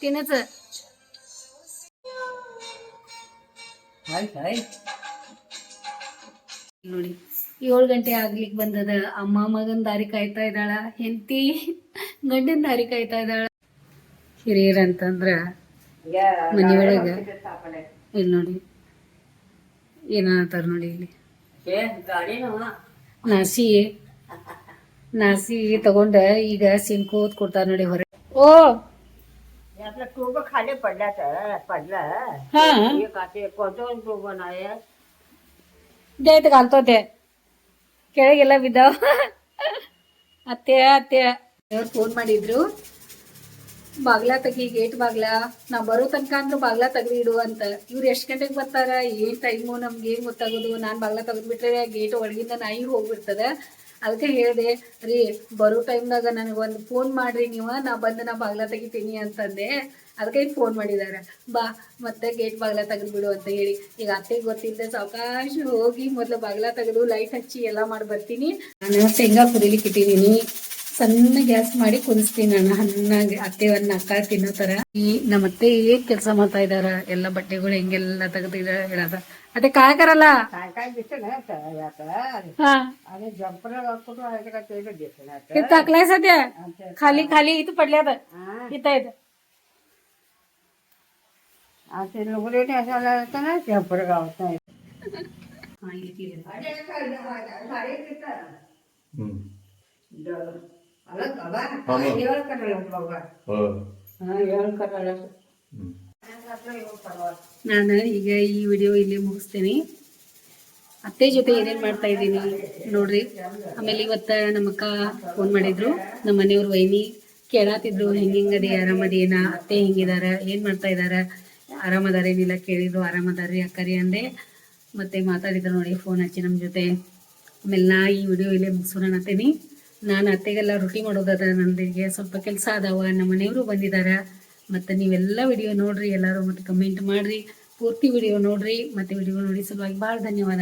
ತಿನ್ನಚ ನೋಡಿ, ಏಳು ಗಂಟೆ ಆಗ್ಲಿಕ್ಕೆ ಬಂದದ. ಅಮ್ಮ ಮಗನ್ ದಾರಿ ಕಾಯ್ತಾ ಇದ್ದಾಳ. ಹೆಂಡತಿ. ಗಂಡನ ದಾರಿ ಕಾಯ್ತಾ ಇದ್ದಾಳ ಹಿರಿಯರ್ ಅಂತಂದ್ರ ಮನೆ ಒಳಗ ಇಲ್ಲಿ ನೋಡಿ ಏನಂತಾರ ನೋಡಿ ಇಲ್ಲಿ ಗಾಡಿನೂ ನಾಸಿ ನಾಸಿ ತಗೊಂಡ ಈಗ ಸಿನ್ಕೋತ್ ಕೊಡ್ತಾರ ನೋಡಿ ಹೊರ ಓ यातलं टोब खाली पडल्यात पडलं ಹಾ एक आता कोणतं टोब नाही ಜೈತ್ ಕಾಲ್ತೋತೆ ಕೆಳಗೆಲ್ಲ ಬಿದ್ದಾವ ಅತ್ತೆ ಅತ್ತೆ ಅವ್ರು ಫೋನ್ ಮಾಡಿದ್ರು, ಬಾಗ್ಲ ತೆಗಿ, ಗೇಟ್ ಬಾಗ್ಲ ನಾ ಬರೋ ತನಕ ಅಂದ್ರು ಬಾಗ್ಲ ತೆಗ್ದು ಇಡು ಅಂತ. ಇವ್ರು ಎಷ್ಟು ಗಂಟೆಗೆ ಬರ್ತಾರ, ಏನ್ ಟೈಮು ನಮ್ಗೆ ಏನ್ ಗೊತ್ತಾಗೋದು? ನಾನ್ ಬಾಗ್ಲ ತೆಗೆದ್ಬಿಟ್ರೆ ಗೇಟ್ ಒಳಗಿಂದ ನಾಯಿ ಹೋಗ್ಬಿಡ್ತದ. ಅದಕ್ಕೆ ಹೇಳಿದೆ, ರೀ, ಬರೋ ಟೈಮ್ದಾಗ ನನಗೆ ಒಂದು ಫೋನ್ ಮಾಡ್ರಿ ನೀವು, ನಾ ಬಂದು ನಾ ಬಾಗ್ಲ ತೆಗಿತೀನಿ ಅಂತಂದೆ. ಅದಕ್ಕೆ ಫೋನ್ ಮಾಡಿದಾರೆ. ಬಾ, ಮತ್ತೆ ಗೇಟ್ ಬಾಗ್ಲ ತೆಗೆದು ಬಿಡು ಅಂತ ಹೇಳಿ. ಈಗ ಅತ್ತೆಗೆ ಗೊತ್ತಿಲ್ಲದೆ ಸಾವಕಾಶ ಹೋಗಿ ಮೊದಲು ಬಾಗ್ಲ ತೆಗೆದು ಲೈಟ್ ಹಚ್ಚಿ ಎಲ್ಲ ಮಾಡಿ ಬರ್ತೀನಿ. ನಾನು ಶೇಂಗಾ ಕುದಿಲಿಕ್ಕೆ ಇಟ್ಟಿದ್ದೀನಿ ಸಣ್ಣ ಗ್ಯಾಸ್ ಮಾಡಿ ಕುದಿಸ್ತೀನಿ ಅಣ್ಣ ಹಣ್ಣಾಗಿ ಅತ್ತೆ ಅಕ್ಕ ತಿನ್ನೋ ತರ. ಈ ನಮ್ಮ ಅತ್ತೆ ಏನ್ ಕೆಲಸ ಮಾಡ್ತಾ ಇದಾರ ಎಲ್ಲ ಬಟ್ಟೆಗಳು ಹೆಂಗೆಲ್ಲ ತೆಗೆದಿದಾರ ಹೇಳದ. ಅದೇ ಕಾಯಕರಲ್ಲ ಇದು ಸದ್ಯ? ಖಾಲಿ ಖಾಲಿ ಇದು ಪಡ್ಲ್ಯಾದ ಇತ್ತ ಇದು ಹ್ಮ್. ನಾನು ಈಗ ಈ ವಿಡಿಯೋ ಇಲ್ಲಿ ಮುಗಿಸ್ತೀನಿ. ಅತ್ತೆ ಜೊತೆ ಏನೇನ್ ಮಾಡ್ತಾ ಇದ್ದೀನಿ ನೋಡ್ರಿ. ಆಮೇಲೆ ಇವತ್ತ ನಮ್ಮಕ್ಕ ಫೋನ್ ಮಾಡಿದ್ರು. ನಮ್ಮ ಮನೆಯವ್ರ ವೈನಿ ಕೇಳಾತಿದ್ರು ಹೆಂಗ್ ಆರಾಮದಿ ಆರಾಮದೇನ ಅತ್ತೆ ಹೆಂಗಿದಾರ? ಏನ್ ಮಾಡ್ತಾ ಇದಾರ? ಆರಾಮದಾರೇನಿಲ್ಲ ಕೇಳಿದ್ರು ಆರಾಮದಾರ್ರಿ ಅಕ್ಕರಿ ಅಂದೆ. ಮತ್ತೆ ಮಾತಾಡಿದ್ರು ನೋಡಿ ಫೋನ್ ಹಚ್ಚಿ ನಮ್ಮ ಜೊತೆ. ಆಮೇಲೆ ನಾ ಈ ವಿಡಿಯೋ ಇಲ್ಲೇ ಮುಗಿಸೋಣ ಅಂತೀನಿ ನಾನು ಅತ್ತೆಗೆಲ್ಲ ರೊಟ್ಟಿ ಮಾಡೋದದ ನಂದಿಗೆ ಸ್ವಲ್ಪ ಕೆಲಸ ಅದಾವ, ನಮ್ಮ ಮನೆಯವರು ಬಂದಿದಾರ. ಮತ್ತು ನೀವೆಲ್ಲ ವಿಡಿಯೋ ನೋಡ್ರಿ, ಎಲ್ಲರೂ ಮತ್ತು ಕಮೆಂಟ್ ಮಾಡ್ರಿ. ಪೂರ್ತಿ ವಿಡಿಯೋ ನೋಡ್ರಿ, ಮತ್ತೆ ವಿಡಿಯೋ ನೋಡಿ ಸಲುವಾಗಿ ಭಾಳ ಧನ್ಯವಾದ.